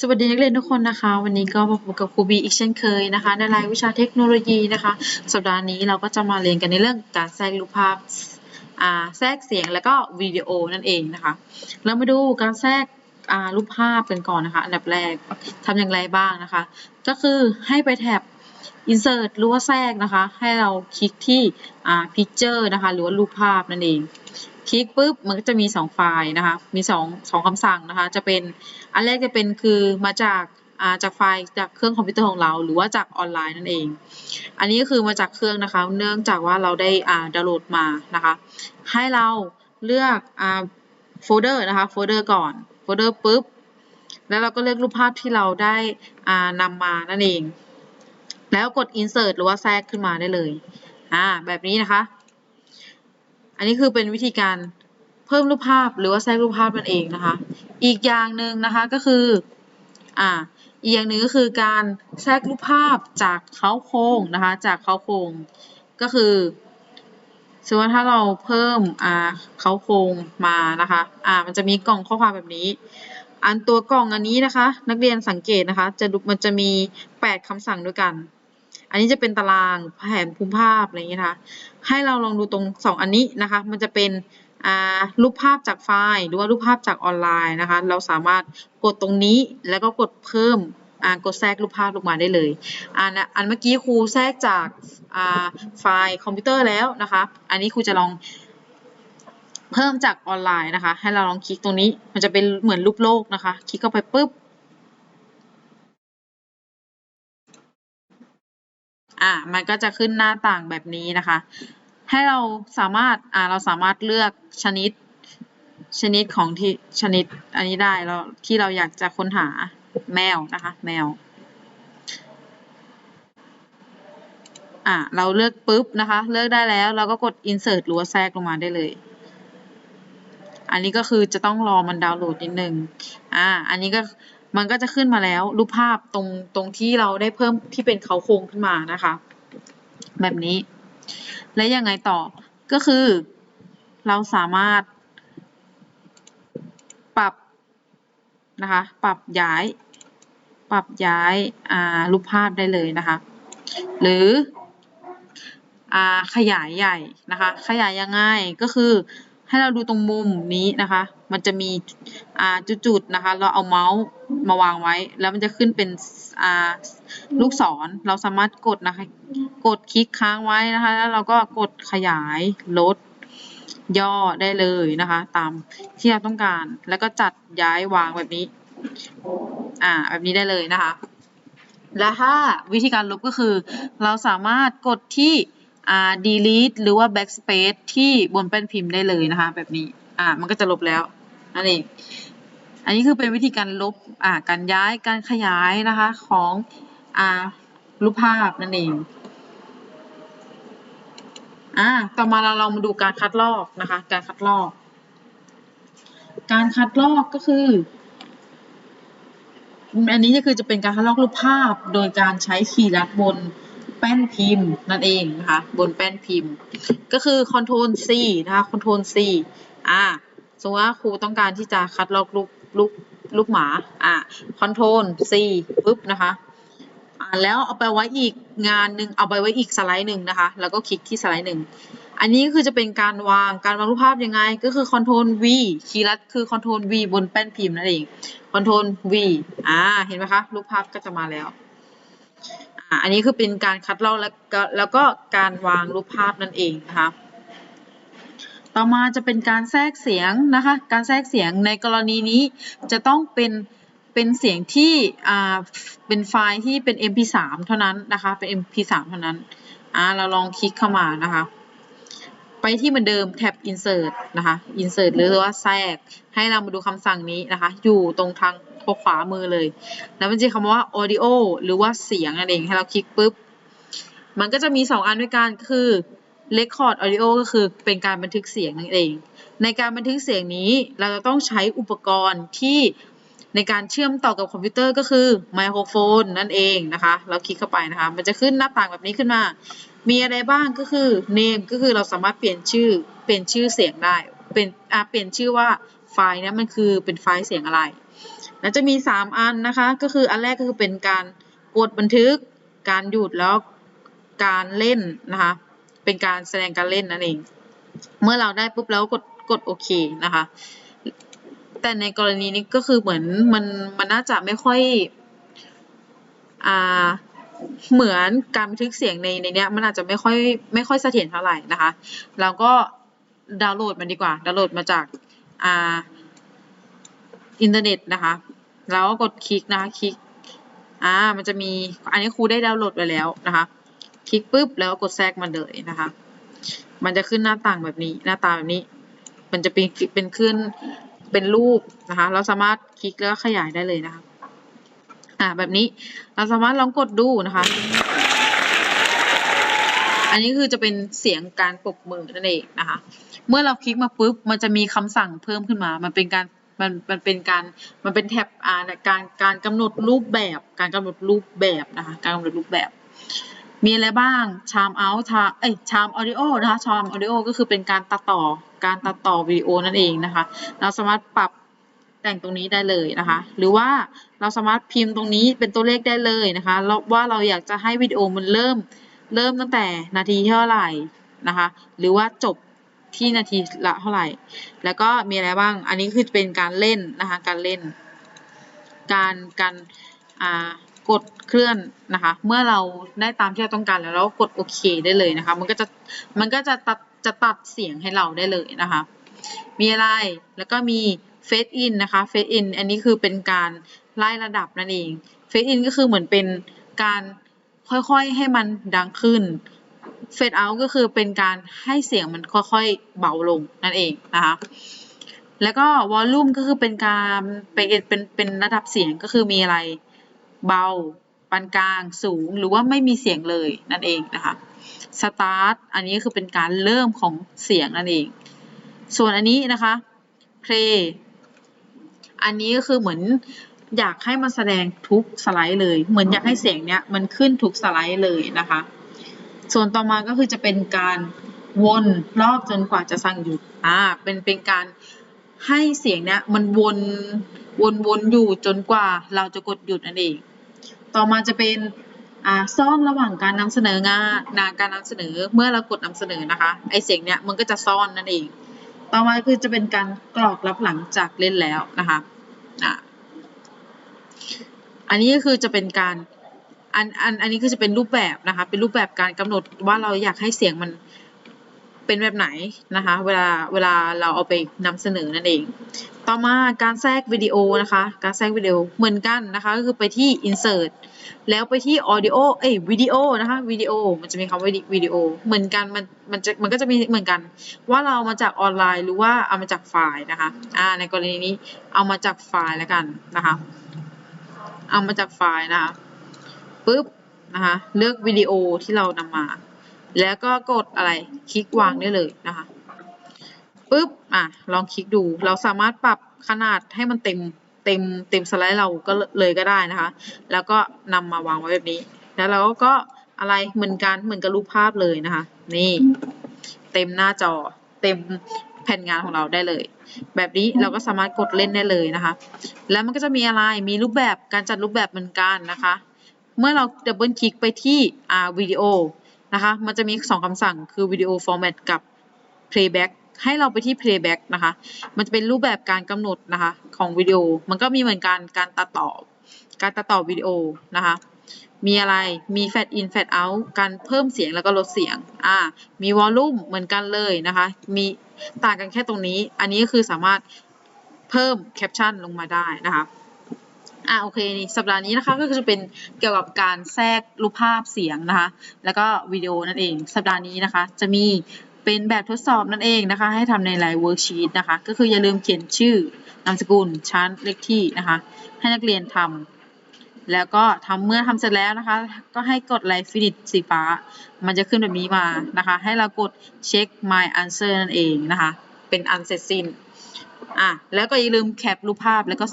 สวัสดีนักเรียนทุกคนนะคะ วันนี้ก็มาพบกับครูบีอีกเช่นเคยนะคะ ในรายวิชาเทคโนโลยีนะคะ สัปดาห์นี้เราก็จะมาเรียนกันในเรื่องการแทรกรูปภาพอ่าแทรกเสียงแล้วก็วิดีโอนั่นเองนะคะ เรามาดูการแทรกอ่ารูปภาพกันก่อนนะคะ อันดับแรกทำอย่างไรบ้างนะคะ ก็คือให้ไปแท็บ insert หรือว่าแทรกนะคะ ให้เราคลิกที่อ่า picture นะคะหรือว่ารูปภาพนั่นเอง คลิกปุ๊บมันก็จะมี 2 ไฟล์นะคะ มี2 2คำสั่งนะคะ จะเป็นอันแรกจะเป็นคือมาจากาจากไฟล์จากเครื่องคอมพิวเตอร์ของเรา หรือว่าจากออนไลน์นั่นเอง อันนี้ก็คือมาจากเครื่องนะคะ เนื่องจากว่าเราได้าดาวน์โหลดมานะคะ ให้เราเลือกอโฟลเดอร์นะคะ โฟลเดอร์ก่อน โฟลเดอร์ปุ๊บ แล้วเราก็เลือกรูปภาพที่เราได้านำมานั่นเอง แล้วกด insert หรือว่าแทรกขึ้นมาได้เลย อ่า แบบนี้นะคะ อันนี้คือเป็นวิธีการเพิ่มรูปภาพหรือว่าแทรกรูปภาพนั่นเองนะคะ อีกอย่างหนึ่งนะคะก็คืออ่าอีกอย่างหนึ่งก็คือการแทรกรูปภาพจากเค้าโครงนะคะจากเค้าโครงก็คือสมมติว่าถ้าเราเพิ่มอ่าเค้าโครงมานะคะอ่ามันจะมีกล่องข้อความแบบนี้ อันตัวกล่องอันนี้นะคะ นักเรียนสังเกตนะคะ จะมันจะมี 8คำสั่งด้วยกัน อันนี้จะเป็นตารางแผนภูมิภาพอะไรอย่างเงี้ยนะคะ ให้เราลองดูตรง 2 อันนี้นะคะ มันจะเป็นรูปภาพจากไฟล์หรือว่ารูปภาพจากออนไลน์นะคะ เราสามารถกดตรงนี้แล้วก็กดเพิ่มกดแทรกรูปภาพลงมาได้เลยอันอันเมื่อกี้ครูแทรกจากไฟล์คอมพิวเตอร์แล้วนะคะ อันนี้ครูจะลองเพิ่มจากออนไลน์นะคะ ให้เราลองคลิกตรงนี้ มันจะเป็นเหมือนรูปโลกนะคะ คลิกเข้าไปปุ๊บ อ่ามันก็จะขึ้นหน้าต่างแบบนี้นะคะ ให้เราสามารถอ่าเราสามารถเลือกชนิด ชนิดของที่ชนิดอันนี้ได้เราที่เราอยากจะค้นหาแมวนะคะแมวอ่าเราเลือกปุ๊บนะคะ เลือกได้แล้วเราก็กด insert หรือว่าแทรกลงมาได้เลย อันนี้ก็คือจะต้องรอมันดาวน์โหลดนิดนึงอ่าอันนี้ก็ มันก็จะขึ้นมาแล้วรูปภาพตรงตรงที่เราได้เพิ่มที่เป็นเขาโครงขึ้นมานะคะ แบบนี้ และยังไงต่อก็คือ เราสามารถ ปรับนะคะ ปรับย้าย ปรับย้ายารูปภาพได้เลยนะคะ หรืออขยายใหญ่นะคะ ขยายยังไงก็คือให้เราดูตรงมุมนี้นะคะ มันจะมีจุดๆนะคะ เราเอาเมาส์ มาวางไว้ แล้วมันจะขึ้นเป็นอ่าลูกศรเราสามารถกดนะคะ กดคลิกค้างไว้นะคะ แล้วเราก็กดขยายลดย่อได้เลยนะคะ ตามที่เราต้องการแล้วก็จัดย้ายวางแบบนี้ อ่า แบบนี้ได้เลยนะคะ และถ้าวิธีการลบก็คือ เราสามารถกดที่อ่า delete หรือว่า backspace ที่บนแป้นพิมพ์ได้เลยนะคะ แบบนี้ อ่า มันก็จะลบแล้วนั่นเอง อันนี้คือเป็นวิธีการลบอ่าการย้ายการขยายนะคะของอ่ารูปภาพนั่นเองอ่าต่อมาเราลองมาดูการคัดลอกนะคะ การคัดลอก การคัดลอกก็คืออันนี้ก็คือจะเป็นการคัดลอกรูปภาพโดยการใช้คีย์ลัดบนแป้นพิมพ์นั่นเองนะคะบนแป้นพิมพ์ ก็คือ Ctrl C นะคะ Ctrl C อ่า สมมติว่าครูต้องการที่จะคัดลอกรูปรูปรูปหมา อ่า Ctrl C ปุ๊บนะคะอ่าแล้วเอาไปไว้อีกงานหนึ่งเอาไปไว้อีกสไลด์หนึ่งนะคะ แล้วก็คลิกที่สไลด์หนึ่งอันนี้คือจะเป็นการวางการวางรูปภาพยังไง ก็คือ Ctrl V คีย์ลัดคือ Ctrl V บนแป้นพิมพ์นั่นเอง Ctrl V อ่าเห็นไหมคะรูปภาพก็จะมาแล้วอ่าอันนี้คือเป็นการคัดลอกแล้วก็แล้วก็การวางรูปภาพนั่นเองนะคะ ต่อมาจะเป็นการแทรกเสียงนะคะ การแทรกเสียงในกรณีนี้จะต้องเป็นเป็นเสียงที่อ่าเป็นไฟล์ที่เป็น mp3 เท่านั้นนะคะ เป็น mp3 เท่านั้นอ่าเราลองคลิกเข้ามานะคะ ไปที่เหมือนเดิมแท็บ insert นะคะ insert หรือว่าแทรก ให้เรามาดูคำสั่งนี้นะคะ อยู่ตรงทางขวามือเลย แล้วมันจะคำว่า audio หรือว่าเสียงนั่นเองให้เราคลิกปุ๊บมันก็จะมี 2 อันด้วยกันคือ record audio ก็คือเป็นการบันทึกเสียงนั่นเอง ในการบันทึกเสียงนี้เราจะต้องใช้อุปกรณ์ที่ในการเชื่อมต่อกับคอมพิวเตอร์ก็คือไมโครโฟนนั่นเองนะคะ เราคลิกเข้าไปนะคะ มันจะขึ้นหน้าต่างแบบนี้ขึ้นมา มีอะไรบ้างก็คือ name ก็คือเราสามารถเปลี่ยนชื่อเปลี่ยนชื่อเสียงได้ เป็นอ่าเปลี่ยนชื่อว่าไฟล์นี้มันคือเป็นไฟล์เสียงอะไร แล้วจะมี 3 อันนะคะ ก็คืออันแรกก็คือเป็นการกดบันทึก การหยุดแล้วการเล่นนะคะ เป็นการแสดงการเล่นนั่นเอง เมื่อเราได้ปุ๊บแล้วกดกดโอเคนะคะ แต่ในกรณีนี้ก็คือเหมือนมันมันน่าจะไม่ค่อยอ่าเหมือนการบันทึกเสียงในในเนี้ยมันอาจจะไม่ค่อยไม่ค่อยเสถียรเท่าไหร่นะคะเราก็ดาวน์โหลดมันดีกว่า ดาวน์โหลดมาจากอ่าอินเทอร์เน็ตนะคะ แล้วก็กดคลิกนะคะคลิกอ่ามันจะมีอันนี้ครูได้ดาวน์โหลดไว้แล้วนะคะ คลิกปุ๊บแล้วกดแทรกมันเลยนะคะ มันจะขึ้นหน้าต่างแบบนี้ หน้าตาแบบนี้ มันจะเป็นเป็นขึ้นเป็นรูปนะคะ เราสามารถคลิกแล้วขยายได้เลยนะคะ อ่าแบบนี้เราสามารถลองกดดูนะคะ อันนี้คือจะเป็นเสียงการปรบมือนั่นเองนะคะ เมื่อเราคลิกมาปุ๊บ มันจะมีคำสั่งเพิ่มขึ้นมา มันเป็นการมันมันเป็นการมันเป็นแท็บอ่าการการกำหนดรูปแบบ การกำหนดรูปแบบนะคะ การกำหนดรูปแบบ มีอะไรบ้างชามเอาท์ชาเอ้ยชามออดิโอนะคะชามออดิโอก็คือเป็นการตัดต่อการตัดต่อวิดีโอนั่นเองนะคะ เราสามารถปรับแต่งตรงนี้ได้เลยนะคะ หรือว่าเราสามารถพิมพ์ตรงนี้เป็นตัวเลขได้เลยนะคะว่าเราอยากจะให้วิดีโอมันเริ่มเริ่มตั้งแต่นาทีเท่าไหร่นะคะ หรือว่าจบที่นาทีละเท่าไหร่ แล้วก็มีอะไรบ้าง อันนี้คือเป็นการเล่นนะคะ การเล่น การการอ่า กดเคลื่อนนะคะ เมื่อเราได้ตามที่เราต้องการแล้วเราก็กดโอเคได้เลยนะคะ มันก็จะมันก็จะตัดจะตัดเสียงให้เราได้เลยนะคะ มีอะไร แล้วก็มีเฟซอินนะคะเฟซอินอันนี้คือเป็นการไล่ระดับนั่นเองเฟซอินก็คือเหมือนเป็นการค่อยๆให้มันดังขึ้นเฟดเอาก็คือเป็นการให้เสียงมันค่อยๆเบาลงนั่นเองนะคะแล้วก็วอลลุ่มก็คือเป็นการเป็นเป็นเป็นระดับเสียงก็คือมีอะไร เบา ปานกลาง สูง หรือว่าไม่มีเสียงเลยนั่นเองนะคะสตาร์ทอันนี้คือเป็นการเริ่มของเสียงนั่นเอง ส่วนอันนี้นะคะเพลย์อันนี้ก็คือเหมือนอยากให้มันแสดงทุกสไลด์เลย เหมือนอยากให้เสียงเนี้ยมันขึ้นทุกสไลด์เลยนะคะ ส่วนต่อมาก็คือจะเป็นการวนรอบจนกว่าจะสั่งหยุด อ่า เป็นเป็นการ ให้เสียงเนี้ยมันวนวนวนอยู่จนกว่าเราจะกดหยุดนั่นเอง ต่อมาจะเป็นอ่าซ่อนระหว่างการนำเสนองานนาการนำเสนอเมื่อเรากดนำเสนอนะคะไอเสียงเนี้ยมันก็จะซ่อนนั่นเอง ต่อมาคือจะเป็นการกรอกรับหลังจากเล่นแล้วนะคะอ่าอันนี้ก็คือจะเป็นการอันอันอันนี้คือจะเป็นรูปแบบนะคะเป็นรูปแบบการกำหนดว่าเราอยากให้เสียงมัน เป็นแบบไหนนะคะ เวลาเวลาเราเอาไปนำเสนอนั่นเอง ต่อมาการแทรกวิดีโอนะคะ การแทรกวิดีโอเหมือนกันนะคะ ก็คือไปที่ insert แล้วไปที่ audio เอ้ยวิดีโอนะคะวิดีโอมันจะมีคำว่าวิดีโอเหมือนกันมันมันจะมันก็จะมีเหมือนกัน ว่าเราเอามาจากออนไลน์หรือว่าเอามาจากไฟล์นะคะอ่าในกรณีนี้เอามาจากไฟล์แล้วกันนะคะ เอามาจากไฟล์นะคะปุ๊บนะคะเลือกวิดีโอที่เรานำมา แล้วก็กดอะไรคลิกวางได้เลยนะคะปุ๊บอะลองคลิกดูเราสามารถปรับขนาดให้มันเต็มเต็มเต็มสไลด์เราก็เลยก็ได้นะคะ แล้วก็นำมาวางไว้แบบนี้ แล้วเราก็อะไรเหมือนกันเหมือนกับรูปภาพเลยนะคะ นี่ เต็มหน้าจอ เต็มแผ่นงานของเราได้เลย แบบนี้เราก็สามารถกดเล่นได้เลยนะคะ แล้วมันก็จะมีอะไรมีรูปแบบการจัดรูปแบบเหมือนกันนะคะ เมื่อเราดับเบิลคลิกไปที่อ่าวิดีโอ นะคะ มันจะมีสองคำสั่งคือวิดีโอฟอร์แมตกับ playback ให้เราไปที่ playback นะคะ มันจะเป็นรูปแบบการกำหนดนะคะของวิดีโอ มันก็มีเหมือนกันการตัดต่อ การตัดต่อวิดีโอนะคะ มีอะไร มี fade in fade out การเพิ่มเสียงแล้วก็ลดเสียง อ่า มี volume เหมือนกันเลยนะคะ มีต่างกันแค่ตรงนี้ อันนี้ก็คือสามารถเพิ่มแคปชั่นลงมาได้นะคะ อ่าโอเคนี่สัปดาห์นี้นะคะก็คือจะเป็นเกี่ยวกับการแทรกรูปภาพเสียงนะคะ แล้วก็วิดีโอนั่นเอง สัปดาห์นี้นะคะ จะมีเป็นแบบทดสอบนั่นเองนะคะ ให้ทำในไลน์เวิร์กชีตนะคะ ก็คืออย่าลืมเขียนชื่อนามสกุลชั้นเลขที่นะคะ ให้นักเรียนทำแล้วก็ทำเมื่อทำเสร็จแล้วนะคะ ก็ให้กดไลฟ์ฟินิชสีฟ้า มันจะขึ้นแบบนี้มานะคะ ให้เรากดเช็ค my answer นั่นเองนะคะ เป็นอันเสร็จสิ้นอะแล้วก็อย่าลืมแคปรูปภาพแล้วก็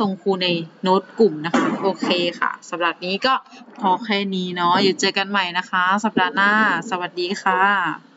ส่งครูในโน้ตกลุ่มนะคะ โอเคค่ะสำหรับนี้ก็พอแค่นี้เนาะอยู่เจอกันใหม่นะคะ สัปดาห์หน้า สวัสดีค่ะ